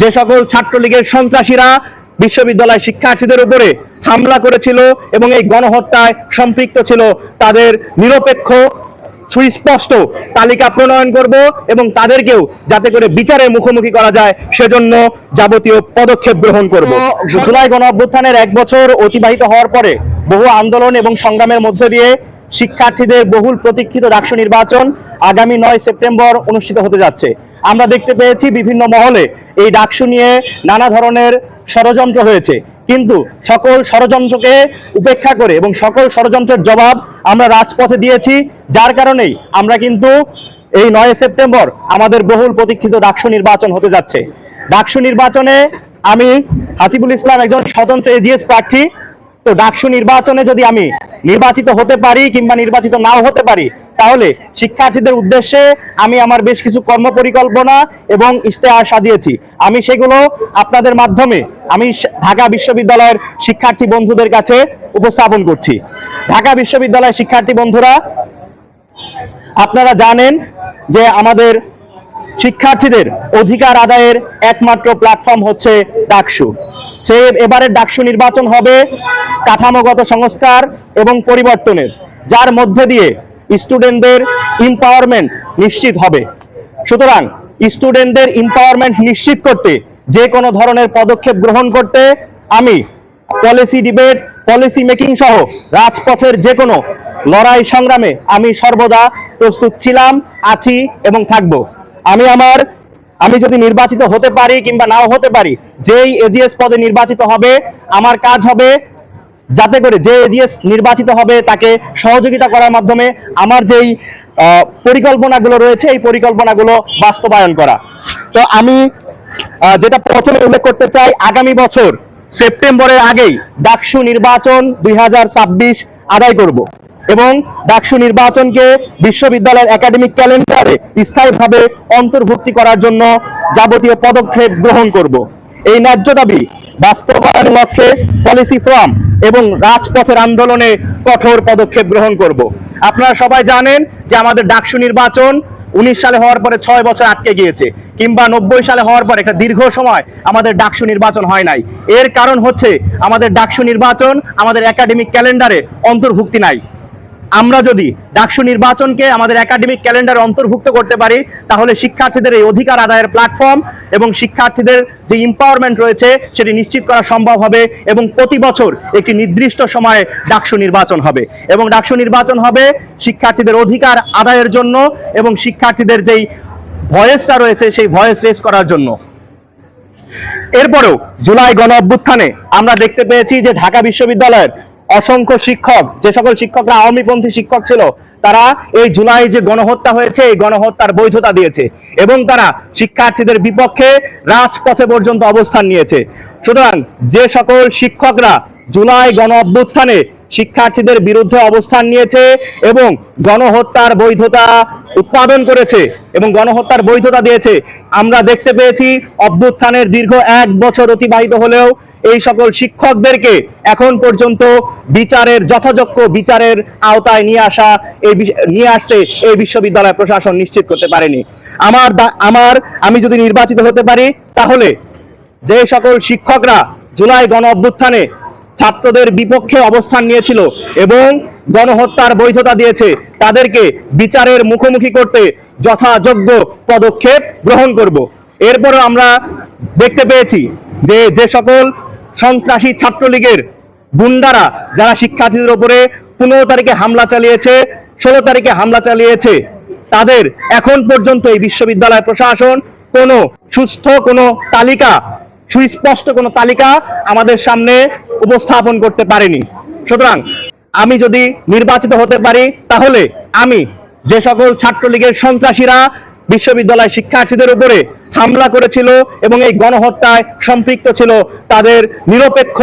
যে সকল ছাত্রলীগের সন্ত্রাসীরা বিশ্ববিদ্যালয় শিক্ষার্থীদের উপরে হামলা করেছিল এবং এই গণহত্যায় সম্পৃক্ত ছিল, তাদের নিরপেক্ষ, সুস্পষ্ট তালিকা প্রণয়ন করব এবং তাদেরকেও যাতে করে বিচারের মুখোমুখি করা যায়, সেজন্য যাবতীয় পদক্ষেপ গ্রহণ করব। জুলাই গণ অভ্যুত্থানের এক বছর অতিবাহিত হওয়ার পরে বহু আন্দোলন এবং সংগ্রামের মধ্য দিয়ে শিক্ষার্থীদের বহুল প্রতীক্ষিত ডাকসু নির্বাচন আগামী নয় সেপ্টেম্বর অনুষ্ঠিত হতে যাচ্ছে। আমরা দেখতে পেয়েছি বিভিন্ন মহলে এই ডাকসু নিয়ে নানা ধরনের ষড়যন্ত্র হয়েছে। কিন্তু সকল ষড়যন্ত্রকে উপেক্ষা করে এবং সকল ষড়যন্ত্রের জবাব আমরা রাজপথে দিয়েছি, যার কারণেই আমরা কিন্তু এই নয় সেপ্টেম্বর আমাদের বহুল প্রতীক্ষিত ডাকসু নির্বাচন হতে যাচ্ছে। ডাকসু নির্বাচনে আমি হাসিবুল ইসলাম একজন স্বতন্ত্র এজিএস প্রার্থী। তো ডাকসু নির্বাচনে যদি আমি নির্বাচিত হতে পারি কিংবা নির্বাচিত নাও হতে পারি তাহলে শিক্ষার্থীদের উদ্দেশ্যে আমি আমার বেশ কিছু কর্মপরিকল্পনা এবং ইশতেহার সাজিয়েছি। আমি সেগুলো আপনাদের মাধ্যমে আমি ঢাকা বিশ্ববিদ্যালয়ের শিক্ষার্থী বন্ধুদের কাছে উপস্থাপন করছি। ঢাকা বিশ্ববিদ্যালয়ের শিক্ষার্থী বন্ধুরা, আপনারা জানেন যে আমাদের শিক্ষার্থীদের অধিকার আদায়ের একমাত্র প্ল্যাটফর্ম হচ্ছে ডাকসু। সে এবারের ডাকসু নির্বাচন হবে কাঠামোগত সংস্কার এবং পরিবর্তনের, যার মধ্যে দিয়ে স্টুডেন্টদের এম্পাওয়ারমেন্ট নিশ্চিত হবে। সুতরাং স্টুডেন্টদের এম্পাওয়ারমেন্ট নিশ্চিত করতে যে কোনো ধরনের পদক্ষেপ গ্রহণ করতে আমি পলিসি ডিবেট পলিসি মেকিং সহ রাজপথের যে কোনো লড়াই সংগ্রামে আমি সর্বদা প্রস্তুত ছিলাম, আছি এবং থাকব। আমি আমার, আমি যদি নির্বাচিত হতে পারি কিংবা নাও হতে পারি, যেই এজিএস পদে নির্বাচিত হবে, আমার কাজ হবে যাতে করে যে এজিএস নির্বাচিত হবে, তাকে সহযোগিতা করার মাধ্যমে আমার যেই পরিকল্পনাগুলো রয়েছে, এই পরিকল্পনাগুলো বাস্তবায়ন করা। তো আমি যেটা প্রথমে উল্লেখ করতে চাই, আগামী বছর, সেপ্টেম্বরের আগেই ডাকসু নির্বাচন দুই হাজার ছাব্বিশ আদায় করব এবং ডাকসু নির্বাচনকে বিশ্ববিদ্যালয়ের একাডেমিক ক্যালেন্ডারে স্থায়ীভাবে অন্তর্ভুক্তি করার জন্য যাবতীয় পদক্ষেপ গ্রহণ করব। এই ন্যায্য দাবি বাস্তবায়নের লক্ষ্যে পলিসি ফর্ম এবং রাজপথের আন্দোলনে কঠোর পদক্ষেপ গ্রহণ করব। আপনারা সবাই জানেন যে আমাদের ডাকসু নির্বাচন উনিশ সালে হওয়ার পরে ছয় বছর আটকে গিয়েছে কিংবা নব্বই সালে হওয়ার পরে একটা দীর্ঘ সময় আমাদের ডাকসু নির্বাচন হয় নাই। এর কারণ হচ্ছে আমাদের ডাকসু নির্বাচন আমাদের একাডেমিক ক্যালেন্ডারে অন্তর্ভুক্তি নাই। আমরা যদি ডাকসু নির্বাচনকে আমাদের একাডেমিক ক্যালেন্ডার অন্তর্ভুক্ত করতে পারি, তাহলে শিক্ষার্থীদের এই অধিকার আদায়ের প্ল্যাটফর্ম এবং শিক্ষার্থীদের যে ইম্পাওয়ারমেন্ট রয়েছে, সেটি নিশ্চিত করা সম্ভব হবে এবং প্রতি বছর একটি নির্দিষ্ট সময়ে ডাকসু নির্বাচন হবে। এবং ডাকসু নির্বাচন হবে শিক্ষার্থীদের অধিকার আদায়ের জন্য এবং শিক্ষার্থীদের যেই ভয়েসটা রয়েছে, সেই ভয়েস রেস করার জন্য। এরপরেও জুলাই গণ অভ্যুত্থানে আমরা দেখতে পেয়েছি যে ঢাকা বিশ্ববিদ্যালয়ের অসংখ্য শিক্ষক, যে সকল শিক্ষকরা আওয়ামীপন্থী শিক্ষক ছিল, তারা এই জুলাই যে গণহত্যা হয়েছে, এই গণহত্যার বৈধতা দিয়েছে এবং তারা শিক্ষার্থীদের বিপক্ষে রাজপথে পর্যন্ত অবস্থান নিয়েছে। সুতরাং যে সকল শিক্ষকরা জুলাই গণ অভ্যুত্থানে শিক্ষার্থীদের বিরুদ্ধে অবস্থান নিয়েছে এবং গণহত্যার বৈধতা উৎপাদন করেছে এবং গণহত্যার বৈধতা দিয়েছে, আমরা দেখতে পেয়েছি অভ্যুত্থানের দীর্ঘ এক বছর অতিবাহিত হলেও এই সকল শিক্ষকদেরকে এখন পর্যন্ত বিচারের যথাযোগ্য বিচারের আওতায় নিয়ে আসা, এই নিয়ে আসতে এই বিশ্ববিদ্যালয় প্রশাসন নিশ্চিত করতে পারেনি। আমার আমার, আমি যদি নির্বাচিত হতে পারি, তাহলে যে সকল শিক্ষকরা জুলাই গণ অভ্যুত্থানে ছাত্রদের বিপক্ষে অবস্থান নিয়েছিল এবং গণহত্যার বৈধতা দিয়েছে, তাদেরকে বিচারের মুখোমুখি করতে যথাযোগ্য পদক্ষেপ গ্রহণ করব। এরপরও আমরা দেখতে পেয়েছি যে যে সকল সন্ত্রাসী ছাত্রলীগের গুন্ডারা, যারা শিক্ষার্থীদের উপরে পনেরো তারিখে হামলা চালিয়েছে, ষোলো তারিখে হামলা চালিয়েছে, তাদের এখন পর্যন্ত এই বিশ্ববিদ্যালয় প্রশাসন কোনো সুস্থ কোনো তালিকা, সুস্পষ্ট কোনো তালিকা আমাদের সামনে উপস্থাপন করতে পারেনি। সুতরাং আমি যদি নির্বাচিত হতে পারি, তাহলে আমি যে সকল ছাত্রলীগের সন্ত্রাসীরা বিশ্ববিদ্যালয় শিক্ষার্থীদের উপরে হামলা করেছিল এবং এই গণহত্যায় সম্পৃক্ত ছিল তাদের নিরপেক্ষ,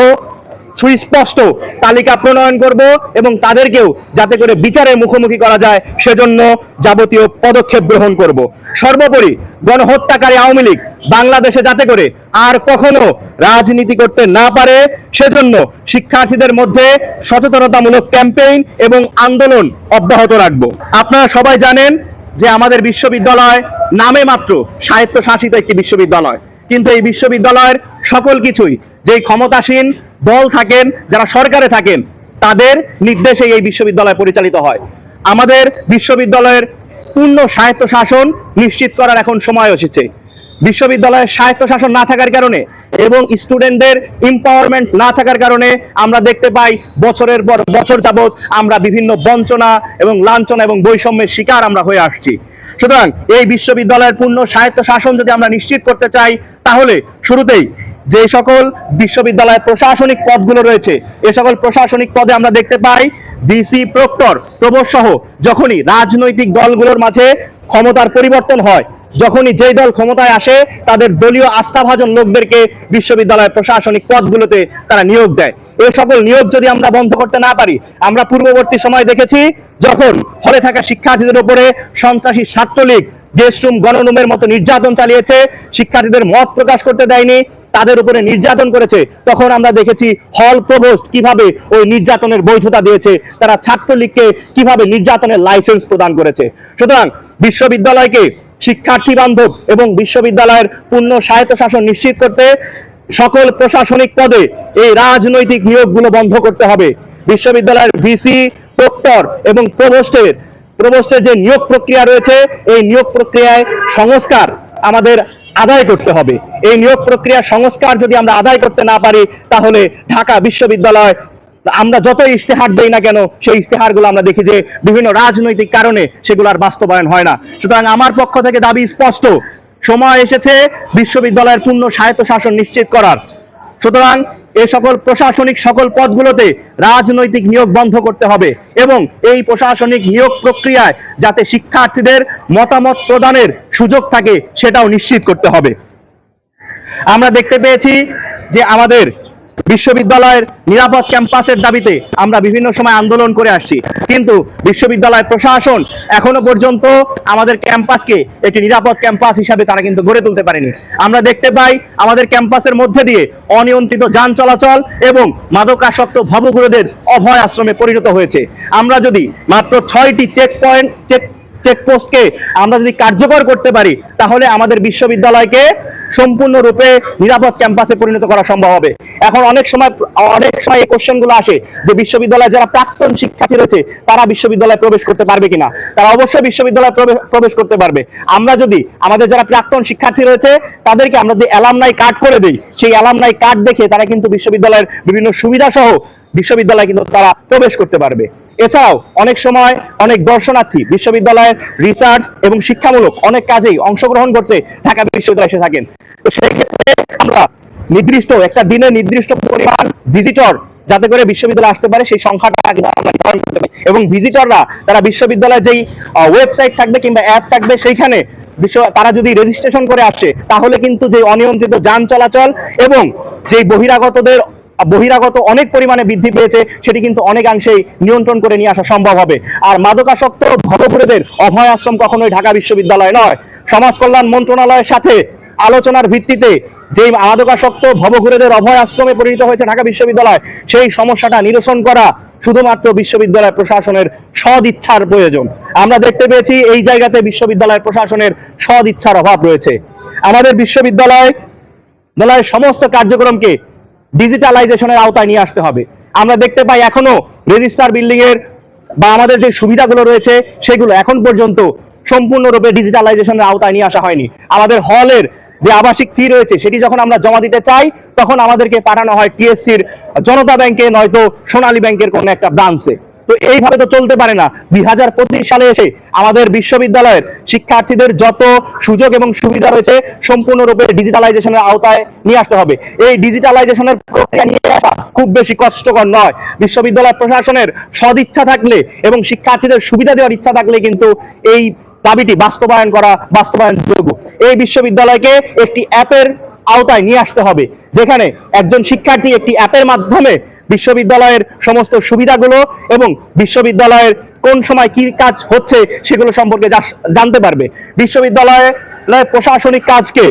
সুস্পষ্ট তালিকা প্রণয়ন করব এবং তাদেরকেও যাতে করে বিচারের মুখোমুখি করা যায়, সেজন্য যাবতীয় পদক্ষেপ গ্রহণ করব। সর্বোপরি গণহত্যাকারী আওয়ামী লীগ বাংলাদেশে যাতে করে আর কখনো রাজনীতি করতে না পারে, সেজন্য শিক্ষার্থীদের মধ্যে সচেতনতামূলক ক্যাম্পেইন এবং আন্দোলন অব্যাহত রাখব। আপনারা সবাই জানেন যে আমাদের বিশ্ববিদ্যালয় নামে মাত্র স্বায়ত্তশাসিত একটি বিশ্ববিদ্যালয়। কিন্তু এই বিশ্ববিদ্যালয়ের সকল কিছুই যেই ক্ষমতাসীন দল থাকেন, যারা সরকারে থাকেন, তাদের নির্দেশে এই বিশ্ববিদ্যালয় পরিচালিত হয়। আমাদের বিশ্ববিদ্যালয়ের পূর্ণ স্বায়ত্তশাসন নিশ্চিত করার এখন সময় এসেছে। বিশ্ববিদ্যালয়ের স্বায়ত্ত শাসন না থাকার কারণে এবং স্টুডেন্টদের এম্পাওয়ারমেন্ট না থাকার কারণে আমরা দেখতে পাই বছরের পর বছর যাবৎ আমরা বিভিন্ন বঞ্চনা এবং লাঞ্ছনা এবং বৈষম্যের শিকার আমরা হয়ে আসছি। সুতরাং এই বিশ্ববিদ্যালয়ের পূর্ণ স্বায়ত্ত শাসন যদি আমরা নিশ্চিত করতে চাই, তাহলে শুরুতেই যে সকল বিশ্ববিদ্যালয়ের প্রশাসনিক পদগুলো রয়েছে, এ সকল প্রশাসনিক পদে আমরা দেখতে পাই ডিসি প্রক্টর প্রবোধ সহ, যখনই রাজনৈতিক দলগুলোর মাঝে ক্ষমতার পরিবর্তন হয়। যখনই যেই দল ক্ষমতায় আসে, তাদের দলীয় আস্থাভাজন লোকদেরকে বিশ্ববিদ্যালয়ের প্রশাসনিক পদগুলোতে তারা নিয়োগ দেয়। এই সকল নিয়োগ যদি আমরা বন্ধ করতে না পারি, আমরা পূর্ববর্তী সময় দেখেছি, যখন হলে থাকা শিক্ষার্থীদের উপরে সন্ত্রাসী ছাত্রলীগ, গেস্টরুম গণরুমের মতো নির্যাতন চালিয়েছে, শিক্ষার্থীদের মত প্রকাশ করতে দেয়নি, তাদের উপরে নির্যাতন করেছে, তখন আমরা দেখেছি হল প্রভোস্ট কীভাবে ওই নির্যাতনের বৈধতা দিয়েছে, তারা ছাত্রলীগকে কীভাবে নির্যাতনের লাইসেন্স প্রদান করেছে। সুতরাং বিশ্ববিদ্যালয়কে শিক্ষার্থী বান্ধব এবং বিশ্ববিদ্যালয়ের পূর্ণ স্বায়ত্তশাসন নিশ্চিত করতে সকল প্রশাসনিক পদে এই রাজনৈতিক নিয়োগগুলো বন্ধ করতে হবে। বিশ্ববিদ্যালয়ের ভিসি প্রক্টর এবং প্রভোস্টের প্রভোস্টের যে নিয়োগ প্রক্রিয়া রয়েছে, এই নিয়োগ প্রক্রিয়ায় সংস্কার আমাদের আদায় করতে হবে। এই নিয়োগ প্রক্রিয়া সংস্কার যদি আমরা আদায় করতে না পারি, তাহলে ঢাকা বিশ্ববিদ্যালয় আমরা যত ইশতেহার দেই না কেন, সেই ইশতেহারগুলো আমরা দেখি যে বিভিন্ন রাজনৈতিক কারণে সেগুলো আর বাস্তবায়ন হয় না। সুতরাং আমার পক্ষ থেকে দাবি স্পষ্ট, সময় এসেছে বিশ্ববিদ্যালয়ের পূর্ণ স্বায়ত্ত শাসন নিশ্চিত করার। সুতরাং এ সকল প্রশাসনিক সকল পদগুলোতে রাজনৈতিক নিয়োগ বন্ধ করতে হবে এবং এই প্রশাসনিক নিয়োগ প্রক্রিয়ায় যাতে শিক্ষার্থীদের মতামত প্রদানের সুযোগ থাকে সেটাও নিশ্চিত করতে হবে। আমরা দেখতে পেয়েছি যে আমাদের বিশ্ববিদ্যালয়ের নিরাপদ ক্যাম্পাসের দাবিতে আমরা বিভিন্ন সময় আন্দোলন করে আসছি। কিন্তু বিশ্ববিদ্যালয় প্রশাসন এখনও পর্যন্ত আমাদের ক্যাম্পাসকে একটি নিরাপদ ক্যাম্পাস হিসাবে তারা কিন্তু গড়ে তুলতে পারেনি। আমরা দেখতে পাই আমাদের ক্যাম্পাসের মধ্যে দিয়ে অনিয়ন্ত্রিত যান চলাচল এবং মাদকাসক্ত ভবগুরুদের অভয় আশ্রমে পরিণত হয়েছে। আমরা যদি মাত্র ছয়টি চেক পয়েন্ট চেক চেকপোস্টকে আমরা যদি কার্যকর করতে পারি, তাহলে আমাদের বিশ্ববিদ্যালয়কে সম্পূর্ণরূপে নিরাপদ ক্যাম্পাসে পরিণত করা সম্ভব হবে। এখন অনেক সময় অনেক সময় এই কোশ্চেনগুলো আসে যে বিশ্ববিদ্যালয়ে যারা প্রাক্তন শিক্ষার্থী রয়েছে, তারা বিশ্ববিদ্যালয়ে প্রবেশ করতে পারবে কিনা? তারা অবশ্যই বিশ্ববিদ্যালয়ে প্রবেশ করতে পারবে। আমরা যদি আমাদের যারা প্রাক্তন শিক্ষার্থী রয়েছে, তাদেরকে আমরা যদি অ্যালামনাই কার্ড করে দিই, সেই অ্যালামনাই কার্ড দেখে তারা কিন্তু বিশ্ববিদ্যালয়ের বিভিন্ন সুবিধা সহ বিশ্ববিদ্যালয়ে কিন্তু তারা প্রবেশ করতে পারবে। এছাড়াও অনেক সময় অনেক দর্শনার্থী বিশ্ববিদ্যালয়ের রিসার্চ এবং শিক্ষামূলক অনেক কাজেই অংশগ্রহণ করতে ঢাকা বিশ্ববিদ্যালয়ে এসে থাকেন। তো সেই ক্ষেত্রে আমরা নির্দিষ্ট একটা দিনে নির্দিষ্ট পরিমাণ ভিজিটর যাতে করে বিশ্ববিদ্যালয়ে আসতে পারে, সেই সংখ্যাটা এবং ভিজিটররা তারা বিশ্ববিদ্যালয়ের যেই ওয়েবসাইট থাকবে কিংবা অ্যাপ থাকবে, সেইখানে বিশ্ব, তারা যদি রেজিস্ট্রেশন করে আসে, তাহলে কিন্তু যে অনিয়ন্ত্রিত যান চলাচল এবং যেই বহিরাগতদের বহিরাগত অনেক পরিমাণে বৃদ্ধি পেয়েছে, সেটি কিন্তু অনেকাংশেই নিয়ন্ত্রণ করে নিয়ে আসা সম্ভব হবে। আর মাদকাসক্ত ভবঘুরেদের অভয় আশ্রম কখনোই ঢাকা বিশ্ববিদ্যালয় নয়। সমাজ কল্যাণ মন্ত্রণালয়ের সাথে আলোচনার ভিত্তিতে যেই মাদকাসক্ত ভবঘুরেদের অভয় আশ্রমে পরিণত হয়েছে ঢাকা বিশ্ববিদ্যালয়, সেই সমস্যাটা নিরসন করা শুধুমাত্র বিশ্ববিদ্যালয় প্রশাসনের সদ ইচ্ছার প্রয়োজন। আমরা দেখতে পেয়েছি এই জায়গাতে বিশ্ববিদ্যালয় প্রশাসনের সদ ইচ্ছার অভাব রয়েছে। আমাদের বিশ্ববিদ্যালয় সমস্ত কার্যক্রমকে ডিজিটালাইজেশনের আওতায় নিয়ে আসতে হবে। আমরা দেখতে পাই এখনও রেজিস্টার বিল্ডিং এর বা আমাদের যে সুবিধাগুলো রয়েছে, সেগুলো এখন পর্যন্ত সম্পূর্ণরূপে ডিজিটালাইজেশনের আওতায় নিয়ে আসা হয়নি। আমাদের হলের যে আবাসিক ফি রয়েছে, সেটি যখন আমরা জমা দিতে চাই, তখন আমাদেরকে পাঠানো হয় টিএসসির জনতা ব্যাংকে, নয়তো সোনালী ব্যাংকের কোনো একটা ব্রাঞ্চে তো এইভাবে তো চলতে পারে না। দুই হাজার পঁচিশ সালে এসে আমাদের বিশ্ববিদ্যালয়ের শিক্ষার্থীদের যত সুযোগ এবং সুবিধা রয়েছে, সম্পূর্ণরূপে ডিজিটালাইজেশনের আওতায় নিয়ে আসতে হবে। এই ডিজিটালাইজেশনের প্রক্রিয়া নিয়ে আসা খুব বেশি কষ্টকর নয়। বিশ্ববিদ্যালয় প্রশাসনের সদিচ্ছা থাকলে এবং শিক্ষার্থীদের সুবিধা দেওয়ার ইচ্ছা থাকলে কিন্তু এই দাবিটি বাস্তবায়ন করা বাস্তবায়ন বাস্তবায়নযোগ্য এই বিশ্ববিদ্যালয়কে একটি অ্যাপের আওতায় নিয়ে আসতে হবে, যেখানে একজন শিক্ষার্থী একটি অ্যাপের মাধ্যমে বিশ্ববিদ্যালয়ের সমস্ত সুবিধাগুলো এবং বিশ্ববিদ্যালয়ের কোন সময় কি কাজ হচ্ছে সেগুলো সম্পর্কে জানতে পারবে। বিশ্ববিদ্যালয়ে প্রশাসনিক কাজকে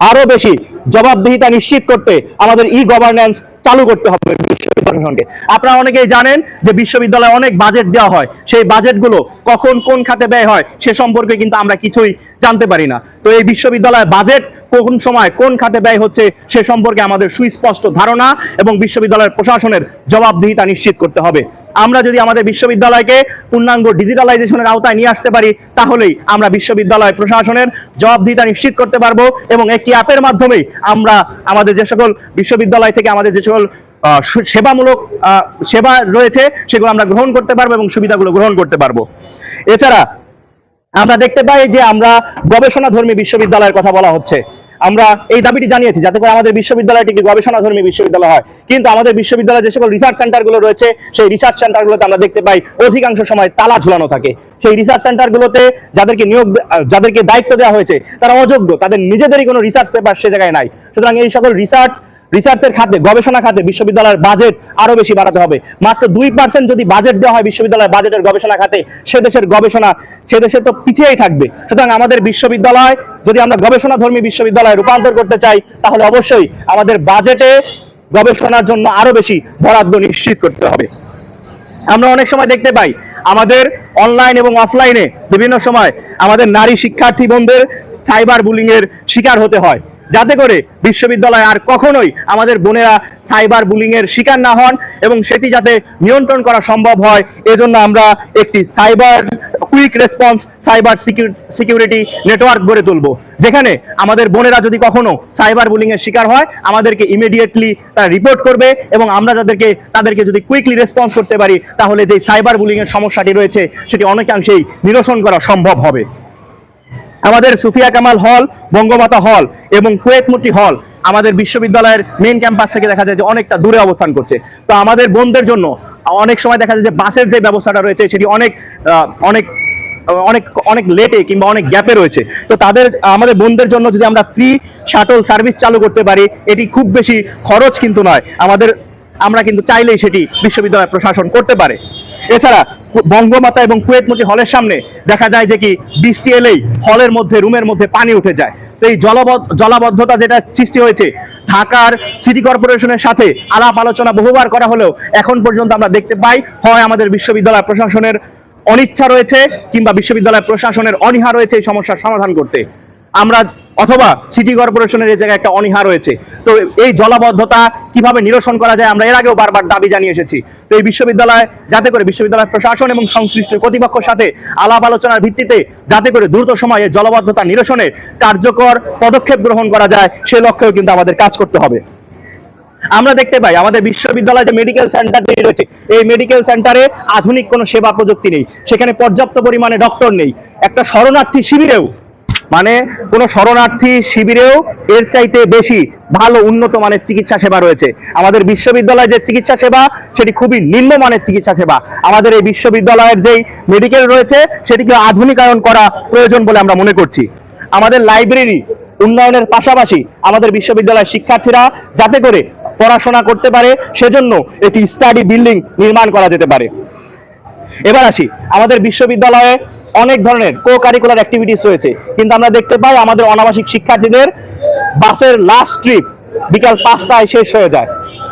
আরও বেশি জবাবদিহিতা নিশ্চিত করতে আমাদের ই গভর্নেন্স চালু করতে হবে বিশ্ববিদ্যালয়কে। আপনারা অনেকেই জানেন যে বিশ্ববিদ্যালয়ে অনেক বাজেট দেওয়া হয়। সেই বাজেটগুলো কখন কোন খাতে ব্যয় হয় সে সম্পর্কে কিন্তু আমরা কিছুই জানতে পারি না। তো এই বিশ্ববিদ্যালয় বাজেট কোন সময় কোন খাতে ব্যয় হচ্ছে সে সম্পর্কে আমাদের সুস্পষ্ট ধারণা এবং বিশ্ববিদ্যালয়ের প্রশাসনের জবাবদিহিতা নিশ্চিত করতে হবে। আমরা যদি আমাদের বিশ্ববিদ্যালয়কে পূর্ণাঙ্গ ডিজিটালাইজেশনের আওতায় নিয়ে আসতে পারি, তাহলেই আমরা বিশ্ববিদ্যালয় প্রশাসনের জবাবদিহিতা নিশ্চিত করতে পারব এবং একটি অ্যাপের মাধ্যমেই আমরা আমাদের যে সকল বিশ্ববিদ্যালয় থেকে আমাদের যে সকল সেবামূলক সেবা রয়েছে, সেগুলো আমরা গ্রহণ করতে পারব এবং সুবিধাগুলো গ্রহণ করতে পারব। এছাড়া আমরা দেখতে পাই যে আমরা গবেষণাধর্মী বিশ্ববিদ্যালয়ের কথা বলা হচ্ছে। আমরা এই দাবিটি জানিয়েছি যাতে করে আমাদের বিশ্ববিদ্যালয়টি একটি গবেষণাধর্মী বিশ্ববিদ্যালয় হয়। কিন্তু আমাদের বিশ্ববিদ্যালয়ে যে সকল রিসার্চ সেন্টারগুলো রয়েছে, সেই রিসার্চ সেন্টারগুলোতে আমরা দেখতে পাই অধিকাংশ সময় তালা ঝুলানো থাকে। সেই রিসার্চ সেন্টারগুলোতে যাদেরকে নিয়োগ, যাদেরকে দায়িত্ব দেওয়া হয়েছে, তারা অযোগ্য। তাদের নিজেদেরই কোনো রিসার্চ পেপার সে জায়গায় নাই। সুতরাং এই সকল রিসার্চ রিসার্চের খাতে, গবেষণা খাতে বিশ্ববিদ্যালয়ের বাজেট আরও বেশি বাড়াতে হবে। মাত্র দুই পার্সেন্ট যদি বাজেট দেওয়া হয় বিশ্ববিদ্যালয়ের বাজেটের গবেষণা খাতে, সে দেশের গবেষণা, সে দেশে তো পিছিয়েই থাকবে। সুতরাং আমাদের বিশ্ববিদ্যালয়, যদি আমরা গবেষণা ধর্মী বিশ্ববিদ্যালয়ে রূপান্তর করতে চাই, তাহলে অবশ্যই আমাদের বাজেটে গবেষণার জন্য আরও বেশি বরাদ্দ নিশ্চিত করতে হবে। আমরা অনেক সময় দেখতে পাই, আমাদের অনলাইন এবং অফলাইনে বিভিন্ন সময় আমাদের নারী শিক্ষার্থী বোনদের সাইবার বুলিং এর শিকার হতে হয়। যাতে করে বিশ্ববিদ্যালয় আর কখনোই আমাদের বোনেরা সাইবার বুলিং এর শিকার না হন এবং সেটি যাতে নিয়ন্ত্রণ করা সম্ভব হয়, এজন্য আমরা একটি cyber quick response, cyber security network গড়ে তুলব। যেখানে আমাদের বোনেরা যদি কখনো সাইবার বুলিং এর শিকার হয়, আমাদেরকে ইমিডিয়েটলি তারা রিপোর্ট করবে এবং আমরা যাদেরকে, তাদেরকে যদি কুইকলি রেসপন্স করতে পারি, তাহলে যে সাইবার বুলিং এর সমস্যাটি রয়েছে, সেটি অনেকাংশেই নিরসন করা সম্ভব হবে। আমাদের সুফিয়া কামাল হল, বঙ্গমাতা হল এবং কুয়েতমুটি হল আমাদের বিশ্ববিদ্যালয়ের মেইন ক্যাম্পাস থেকে দেখা যায় যে অনেকটা দূরে অবস্থান করছে। তো আমাদের বোনদের জন্য অনেক সময় দেখা যায় যে বাসের যে ব্যবস্থাটা রয়েছে সেটি অনেক অনেক অনেক অনেক লেটে কিংবা অনেক গ্যাপে রয়েছে। তো তাদের, আমাদের বোনদের জন্য যদি আমরা ফ্রি শাটল সার্ভিস চালু করতে পারি, এটি খুব বেশি খরচ কিন্তু নয়। আমাদের, আমরা কিন্তু চাইলেই সেটি বিশ্ববিদ্যালয় প্রশাসন করতে পারে। এছাড়া বঙ্গমাতা এবং কুয়েতমতি হলের সামনে দেখা যায় যে কি বৃষ্টি এলেই হলের মধ্যে, রুমের মধ্যে পানি উঠে যায়। তো এই জলবদ্ধ জলাবদ্ধতা যেটা সৃষ্টি হয়েছে, ঢাকার সিটি কর্পোরেশনের সাথে আলাপ আলোচনা বহুবার করা হলেও এখন পর্যন্ত আমরা দেখতে পাই, হয় আমাদের বিশ্ববিদ্যালয় প্রশাসনের অনিচ্ছা রয়েছে কিংবা বিশ্ববিদ্যালয় প্রশাসনের অনীহা রয়েছে এই সমস্যার সমাধান করতে। আমরা অথবা সিটি কর্পোরেশনের এই জায়গায় একটা অনীহা রয়েছে। তো এই জলাবদ্ধতা কীভাবে নিরসন করা যায় আমরা এর আগেও বারবার দাবি জানিয়ে এসেছি। তো এই বিশ্ববিদ্যালয়, যাতে করে বিশ্ববিদ্যালয় প্রশাসন এবং সংশ্লিষ্ট কর্তৃপক্ষের সাথে আলাপ আলোচনার ভিত্তিতে যাতে করে দ্রুত সময়ে জলাবদ্ধতা নিরসনে কার্যকর পদক্ষেপ গ্রহণ করা যায়, সে লক্ষ্যেও কিন্তু আমাদের কাজ করতে হবে। আমরা দেখতে পাই, আমাদের বিশ্ববিদ্যালয়ে যে মেডিকেল সেন্টারটি রয়েছে, এই মেডিকেল সেন্টারে আধুনিক কোনো সেবা প্রযুক্তি নেই। সেখানে পর্যাপ্ত পরিমাণে ডক্টর নেই। একটা শরণার্থী শিবিরেও মানে কোনো শরণার্থী শিবিরেও এর চাইতে বেশি ভালো উন্নত মানের চিকিৎসা সেবা রয়েছে। আমাদের বিশ্ববিদ্যালয়ের যে চিকিৎসা সেবা, সেটি খুবই নিম্নমানের চিকিৎসা সেবা। আমাদের এই বিশ্ববিদ্যালয়ের যেই মেডিকেল রয়েছে, সেটিকে আধুনিকায়ন করা প্রয়োজন বলে আমরা মনে করছি। আমাদের লাইব্রেরি উন্নয়নের পাশাপাশি আমাদের বিশ্ববিদ্যালয়ের শিক্ষার্থীরা যাতে করে পড়াশোনা করতে পারে, সেজন্য একটি স্টাডি বিল্ডিং নির্মাণ করা যেতে পারে। এবার আসি, আমাদের বিশ্ববিদ্যালয়ে অনেক ধরনের কো কারিকুলার অ্যাক্টিভিটিস রয়েছে, কিন্তু আমরা দেখতে পাই আমাদের অনাবাসিক শিক্ষার্থীদের বাসের লাস্ট ট্রিপ বিকাল পাঁচটায় শেষ হয়ে যায়।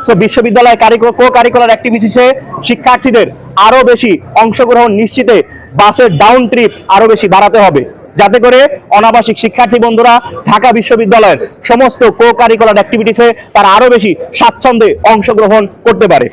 তো বিশ্ববিদ্যালয় কো কারিকুলার অ্যাক্টিভিটিসে শিক্ষার্থীদের আরও বেশি অংশগ্রহণ নিশ্চিতে বাসের ডাউন ট্রিপ আরও বেশি বাড়াতে হবে। যাতে করে অনাবাসিক শিক্ষার্থী বন্ধুরা ঢাকা বিশ্ববিদ্যালয়ের সমস্ত কো কারিকুলার অ্যাক্টিভিটিসে তারা আরও বেশি স্বাচ্ছন্দ্যে অংশগ্রহণ করতে পারে।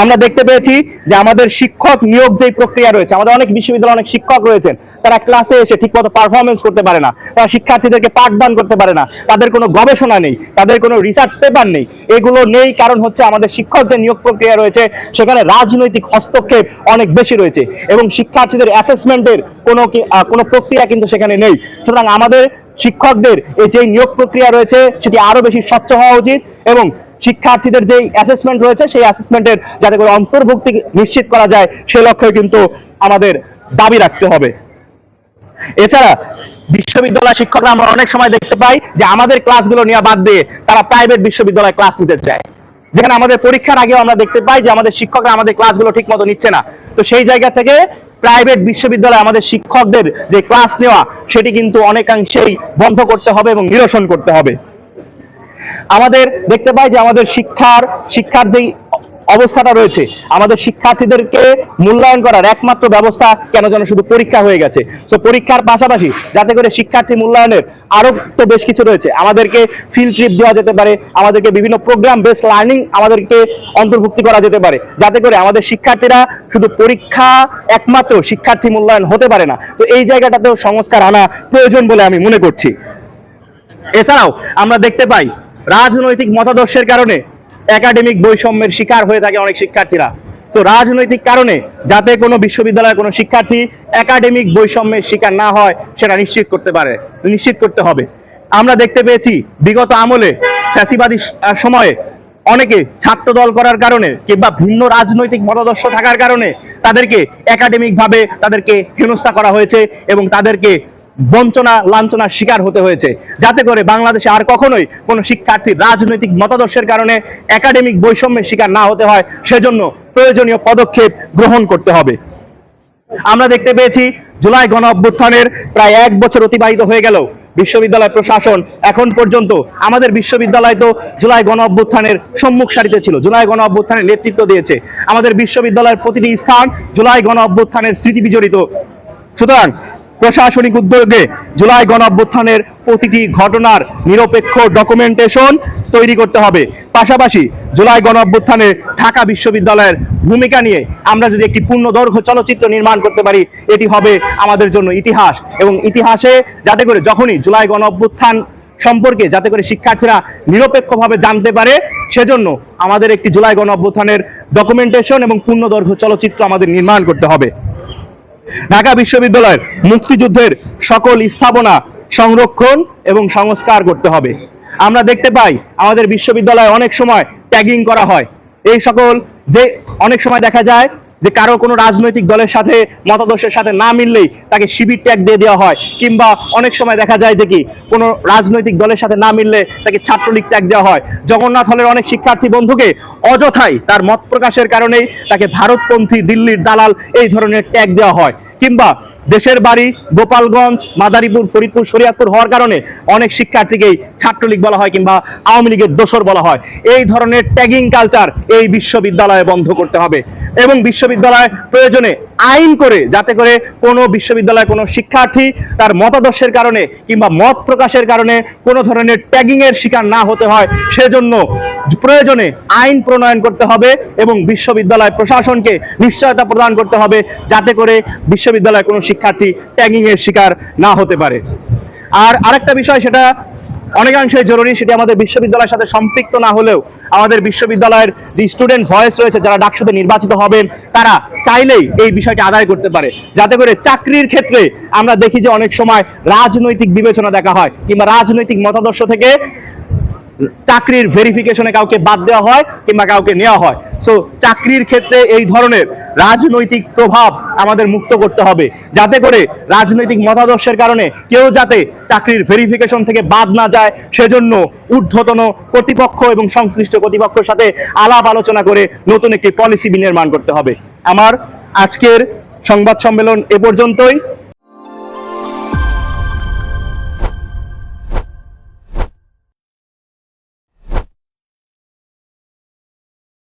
আমরা দেখতে পেয়েছি যে আমাদের শিক্ষক নিয়োগ যে প্রক্রিয়া রয়েছে, আমাদের অনেক বিশ্ববিদ্যালয়ে অনেক শিক্ষক রয়েছেন, তারা ক্লাসে এসে ঠিকমতো পারফরমেন্স করতে পারে না, তারা শিক্ষার্থীদেরকে পাঠদান করতে পারে না, তাদের কোনো গবেষণা নেই, তাদের কোনো রিসার্চ পেপার নেই, এগুলো নেই কারণ হচ্ছে আমাদের শিক্ষক যে নিয়োগ প্রক্রিয়া রয়েছে, সেখানে রাজনৈতিক হস্তক্ষেপ অনেক বেশি রয়েছে এবং শিক্ষার্থীদের অ্যাসেসমেন্টের কোনো কোনো প্রক্রিয়া কিন্তু সেখানে নেই। সুতরাং আমাদের শিক্ষকদের এই যে নিয়োগ প্রক্রিয়া রয়েছে, সেটি আরও বেশি স্বচ্ছ হওয়া উচিত এবং শিক্ষার্থীদের যে অ্যাসেসমেন্ট রয়েছে, সেই অ্যাসেসমেন্টের যাতে করে অন্তর্ভুক্তি নিশ্চিত করা যায়, সে লক্ষ্যে কিন্তু আমাদের দাবি রাখতে হবে। এছাড়া বিশ্ববিদ্যালয় শিক্ষকরা আমরা অনেক সময় দেখতে পাই যে আমাদের ক্লাসগুলো নিয়ে বাদ দিয়ে তারা প্রাইভেট বিশ্ববিদ্যালয়ে ক্লাস নিতে চায়। যেখানে আমাদের পরীক্ষার আগেও আমরা দেখতে পাই যে আমাদের শিক্ষকরা আমাদের ক্লাসগুলো ঠিক মতো নিচ্ছে না। তো সেই জায়গা থেকে প্রাইভেট বিশ্ববিদ্যালয়ে আমাদের শিক্ষকদের যে ক্লাস নেওয়া, সেটি কিন্তু অনেকাংশেই বন্ধ করতে হবে এবং নিরসন করতে হবে। আমাদের দেখতে পাই যে আমাদের শিক্ষার শিক্ষার যেই অবস্থাটা রয়েছে, আমাদের শিক্ষার্থীদেরকে মূল্যায়ন করার একমাত্র ব্যবস্থা কেন যেন শুধু পরীক্ষা হয়ে গেছে। তো পরীক্ষার পাশাপাশি যাতে করে শিক্ষার্থী মূল্যায়নের আরও তো বেশ কিছু রয়েছে। আমাদেরকে ফিল্ড ট্রিপ দেওয়া যেতে পারে, আমাদেরকে বিভিন্ন প্রোগ্রাম বেস লার্নিং আমাদেরকে অন্তর্ভুক্তি করা যেতে পারে, যাতে করে আমাদের শিক্ষার্থীরা শুধু পরীক্ষা একমাত্র শিক্ষার্থী মূল্যায়ন হতে পারে না। তো এই জায়গাটাতেও সংস্কার আনা প্রয়োজন বলে আমি মনে করছি। এছাড়াও আমরা দেখতে পাই রাজনৈতিক মতাদর্শের কারণে একাডেমিক বৈষম্যের শিকার হয়ে থাকে অনেক শিক্ষার্থীরা। তো রাজনৈতিক কারণে যাতে কোনো বিশ্ববিদ্যালয়ের কোনো শিক্ষার্থী একাডেমিক বৈষম্যের শিকার না হয়, সেটা নিশ্চিত করতে পারে, নিশ্চিত করতে হবে। আমরা দেখতে পেয়েছি, বিগত আমলে ফ্যাসিবাদী সময়ে অনেকে ছাত্র দল করার কারণে কিংবা ভিন্ন রাজনৈতিক মতাদর্শ থাকার কারণে তাদেরকে একাডেমিক ভাবে তাদেরকে হেনস্থা করা হয়েছে এবং তাদেরকে বঞ্চনা, লাঞ্ছনার শিকার হতে হয়েছে। যাতে করে বাংলাদেশে আর কখনোই কোনো শিক্ষার্থী রাজনৈতিক মতাদর্শের কারণে একাডেমিক বৈষম্যের শিকার না হতে হয়, সেজন্য প্রয়োজনীয় পদক্ষেপ গ্রহণ করতে হবে। আমরা দেখতে পেয়েছি, জুলাই গণ অভ্যুত্থানের প্রায় এক বছর অতিবাহিত হয়ে গেল। বিশ্ববিদ্যালয় প্রশাসন এখন পর্যন্ত, আমাদের বিশ্ববিদ্যালয় তো জুলাই গণ অভ্যুত্থানের সম্মুখ সারিতে ছিল, জুলাই গণ অভ্যুত্থানের নেতৃত্ব দিয়েছে। আমাদের বিশ্ববিদ্যালয়ের প্রতিটি স্থান জুলাই গণ অভ্যুত্থানের স্মৃতি বিজড়িত। সুতরাং প্রশাসনিক উদ্যোগে জুলাই গণ অভ্যুত্থানের প্রতিটি ঘটনার নিরপেক্ষ ডকুমেন্টেশন তৈরি করতে হবে। পাশাপাশি জুলাই গণ অভ্যুত্থানে ঢাকা বিশ্ববিদ্যালয়ের ভূমিকা নিয়ে আমরা যদি একটি পূর্ণ দৈর্ঘ্য চলচ্চিত্র নির্মাণ করতে পারি, এটি হবে আমাদের জন্য ইতিহাস। এবং ইতিহাসে যাতে করে যখনই জুলাই গণ অভ্যুত্থান সম্পর্কে যাতে করে শিক্ষার্থীরা নিরপেক্ষভাবে জানতে পারে, সেজন্য আমাদের একটি জুলাই গণ অভ্যুত্থানের ডকুমেন্টেশন এবং পূর্ণ দৈর্ঘ্য চলচ্চিত্র আমাদের নির্মাণ করতে হবে। ঢাকা বিশ্ববিদ্যালয়ের মুক্তিযুদ্ধের সকল স্থাপনা সংরক্ষণ এবং সংস্কার করতে হবে। আমরা দেখতে পাই আমাদের বিশ্ববিদ্যালয়ে অনেক সময় ট্যাগিং করা হয়। এই সকল যে অনেক সময় দেখা যায় যে কারও কোনো রাজনৈতিক দলের সাথে, মতাদর্শের সাথে না মিললেই তাকে শিবির ট্যাগ দিয়ে দেওয়া হয়। কিংবা অনেক সময় দেখা যায় যে কি, কোনো রাজনৈতিক দলের সাথে না মিললে তাকে ছাত্রলীগ ট্যাগ দেওয়া হয়। জগন্নাথ হলের অনেক শিক্ষার্থী বন্ধুকে অযথাই তার মত প্রকাশের কারণেই তাকে ভারতপন্থী দিল্লির দালাল এই ধরনের ট্যাগ দেওয়া হয়। কিংবা দেশের বাড়ি গোপালগঞ্জ, মাদারীপুর, ফরিদপুর, শরিয়াতপুর হওয়ার কারণে অনেক শিক্ষার্থীকেই ছাত্রলীগ বলা হয় কিংবা আওয়ামী লীগের দোসর বলা হয়। এই ধরনের ট্যাগিং কালচার এই বিশ্ববিদ্যালয়ে বন্ধ করতে হবে এবং বিশ্ববিদ্যালয় প্রয়োজনে আইন করে, যাতে করে কোনো বিশ্ববিদ্যালয়ে কোনো শিক্ষার্থী তার মতাদর্শের কারণে কিংবা মত প্রকাশের কারণে কোনো ধরনের ট্যাগিং এর শিকার না হতে হয়, সেজন্য প্রয়োজনে আইন প্রণয়ন করতে হবে এবং বিশ্ববিদ্যালয় প্রশাসনকে নিশ্চয়তা প্রদান করতে হবে, যাতে করে বিশ্ববিদ্যালয়ে কোনো শিক্ষার্থী ট্যাগিং এর শিকার না হতে পারে। আর আরেকটা বিষয় সেটা অনেকাংশে জরুরি, সেটি আমাদের বিশ্ববিদ্যালয়ের সাথে সম্পৃক্ত না হলেও আমাদের বিশ্ববিদ্যালয়ের যে স্টুডেন্ট ভয়েস রয়েছে, যারা ডাকসুতে নির্বাচিত হবেন, তারা চাইলেই এই বিষয়টি আদায় করতে পারে। যাতে করে চাকরির ক্ষেত্রে আমরা দেখি যে অনেক সময় রাজনৈতিক বিবেচনা দেখা হয়, কিংবা রাজনৈতিক মতাদর্শ থেকে চাকরির ভেরিফিকেশনে কাউকে বাদ দেওয়া হয়, কিংবা কাউকে নেওয়া হয়। সো চাকরির ক্ষেত্রে এই ধরনের রাজনৈতিক প্রভাব আমাদের মুক্ত করতে হবে। যাতে করে রাজনৈতিক মতাদর্শের কারণে কেউ যাতে চাকরির ভেরিফিকেশন থেকে বাদ না যায়, সেজন্য ঊর্ধ্বতন কর্তৃপক্ষ এবং সংশ্লিষ্ট কর্তৃপক্ষের সাথে আলাপ আলোচনা করে নতুন একটি পলিসি বিনির্মাণ করতে হবে। আমার আজকের সংবাদ সম্মেলন এ পর্যন্তই।